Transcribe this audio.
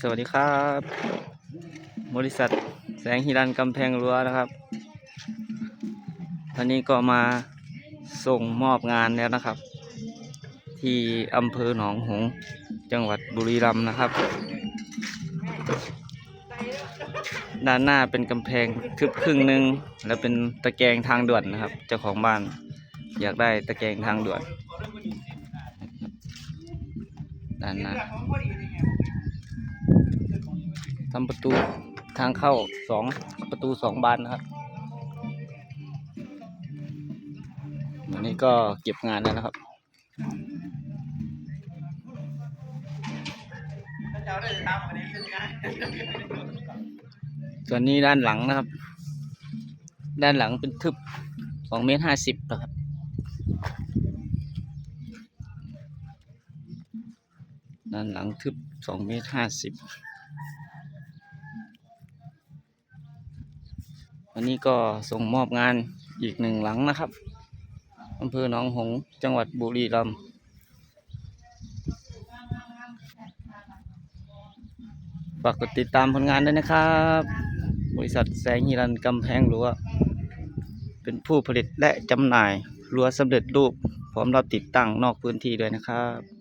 สวัสดีครับ บริษัทแสงฮิรันกำแพงรั้วนะครับวันนี้ก็มาส่งมอบงานแล้วนะครับ ที่อำเภอหนองหงส์จังหวัดบุรีรัมย์นะครับ ด้านหน้าเป็นกำแพงทึบครึ่งหนึ่งแล้วเป็นตะแกรงทางด่วนนะครับ เจ้าของบ้านอยากได้ตะแกรงทางด่วนด้านหน้า ทำประตูทางเข้าสองประตูสองบานนะครับวันนี้ก็เก็บงานแล้วนะครับส่วนนี้ด้านหลังนะครับ ด้านหลังเป็นทึบสองเมตรห้าสิบนะครับด้านหลังทึบสองเมตรห้าสิบ วันนี้ก็ส่งมอบงานอีกหนึ่งหลังนะครับอำเภอหนองหงส์จังหวัดบุรีรัมย์ฝากกดติดตามผลงานด้วยนะครับ บริษัทแสงฮิรันกำแพงรั้วเป็นผู้ผลิตและจำหน่ายรั้วสำเร็จรูปพร้อมรับติดตั้งนอกพื้นที่ด้วยนะครับ